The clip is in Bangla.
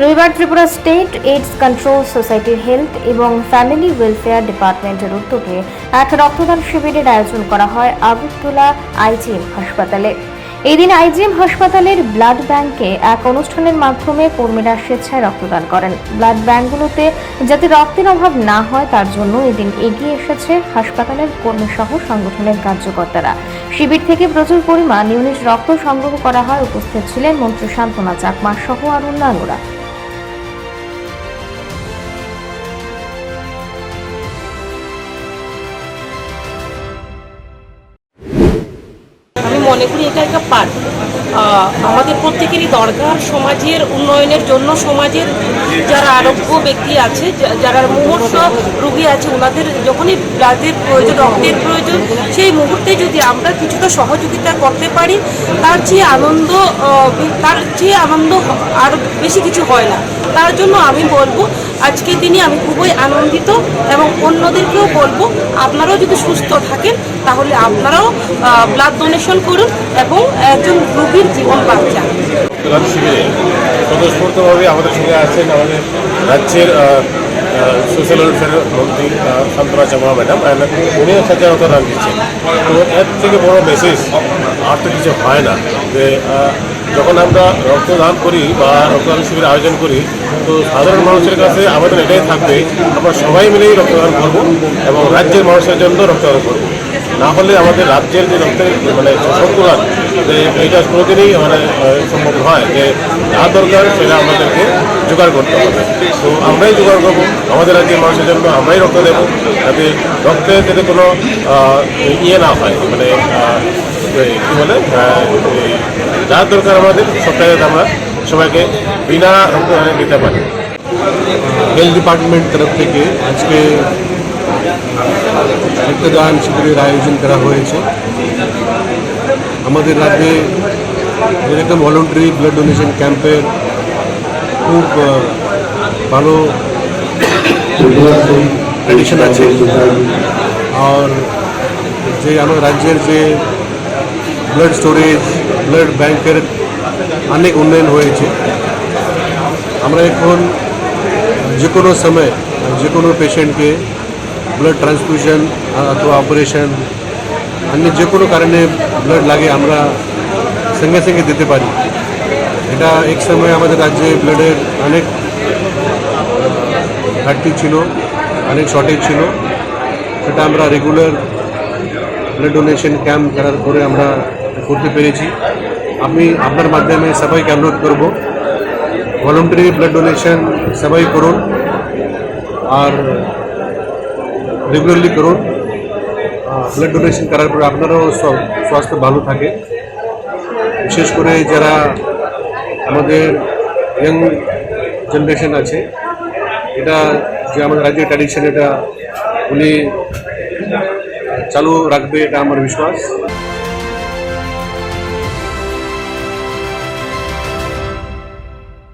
রবিবার ত্রিপুরা স্টেট এইডস কন্ট্রোল সোসাইটির হেলথ এবং ফ্যামিলি ওয়েলফেয়ার ডিপার্টমেন্টের উদ্যোগে এক রক্তদান শিবিরের আয়োজন করা হয় আগরতলা আইজিএম হাসপাতালে। এদিন আইজিএম হাসপাতালের ব্লাড ব্যাংকে এক অনুষ্ঠানের মাধ্যমে কর্মীরা স্বেচ্ছায় রক্তদান করেন। ব্লাড ব্যাংকগুলোতে যাতে রক্তের অভাব না হয়, তার জন্য এদিন এগিয়ে এসেছে হাসপাতালের কর্মীসহ সংগঠনের কার্যকর্তারা। শিবির থেকে প্রচুর পরিমাণ ইউনিট রক্ত সংগ্রহ করা হয়। উপস্থিত ছিলেন মন্ত্রী শান্তনা চাকমা সহ আর অন্যান্যরা। মনে করি এটা একটা পার্ট আমাদের প্রত্যেকেরই দরকার সমাজের উন্নয়নের জন্য সমাজের যারা আরোগ্য ব্যক্তি আছে যারা মুহূর্ত রুগী আছে ওনাদের যখনই ব্লাডের প্রয়োজন, রক্তের প্রয়োজন, সেই মুহূর্তে যদি আমরা কিছুটা সহযোগিতা করতে পারি, তার চেয়ে আনন্দ তার চেয়ে আনন্দ আর বেশি কিছু হয় না। তার জন্য আমি বলব আজকের দিনে আমি খুবই আনন্দিত এবং অন্যদেরকেও বলব, আপনারাও যদি সুস্থ থাকেন, তাহলে আপনারাও ব্লাড ডোনেশন করুন এবং একজন রোগীর জীবন রক্তদান শিবিরে স্বতঃস্ফূর্তভাবে আমাদের সঙ্গে আছেন আমাদের রাজ্যের সোশ্যাল ওয়েলফেয়ার মন্ত্রী শান্তনা চামড়া ম্যাডাম উনিও সাথে রক্তদান দিচ্ছেন। তো এর থেকে বড় মেসেজ আর তো কিছু হয় না। যে যখন আমরা রক্তদান করি বা রক্তদান শিবির আয়োজন করি, তো সাধারণ মানুষের কাছে আমাদের এটাই থাকবে, আমরা সবাই মিলেই রক্তদান করব এবং রাজ্যের মানুষের জন্য রক্তদান করব। না হলে আমাদের রাজ্যের যে রক্তের মানে সন্তুলন এটা কোনোদিনই মানে সম্ভব হয় যে যা দরকার সেটা আমাদেরকে জোগাড় করতে হবে। তো আমরাই জোগাড় করব, আমাদের রাজ্যের মানুষের জন্য আমরাই রক্ত দেবো যাতে রক্তে যাতে কোনো ইয়ে না হয় মানে কী বলে যা দরকার আমাদের সবটা যাতে আমরা সবাইকে বিনা রক্তদানে দিতে পারি। হেলথ ডিপার্টমেন্ট তরফ থেকে আজকে রক্তদান শিবিরের আয়োজন করা হয়েছে। আমাদের রাজ্যে যেরকম ভলেন্টারি ব্লাড ডোনেশন ক্যাম্পের খুব ভালো ট্রেডিশন আছে। আর যে আমার রাজ্যের যে ব্লাড স্টোরেজ ব্লাড ব্যাংকের অনেক উন্নয়ন হয়েছে। আমরা এখন যে কোনো সময় যে কোনো পেশেন্টকে ব্লাড ট্রান্সফিউশন অথবা অপারেশন অন্য যে কোনো কারণে ব্লাড লাগে, আমরা সঙ্গে সঙ্গে দিতে পারি। এটা এক সময় আমাদের রাজ্যে ব্লাডের অনেক ঘাটতি ছিল, অনেক শর্টেজ ছিল। সেটা আমরা রেগুলার ব্লাড ডোনেশন ক্যাম্প করার পরে আমরা করতে পেরেছি। আমি আপনার মাধ্যমে সবাইকে অনুরোধ করব ভলেন্টারি ব্লাড ডোনেশন সবাই করুন, আর রেগুলারলি করুন। ব্লাড ডোনেশন করার পরে আপনারও স্বা- স্বাস্থ্য ভালো থাকে। বিশেষ করে যারা আমাদের ইয়াং জেনারেশন আছে, এটা যে আমাদের রাজ্যের ট্র্যাডিশন এটা উনি চালু রাখবে, এটা আমার বিশ্বাস।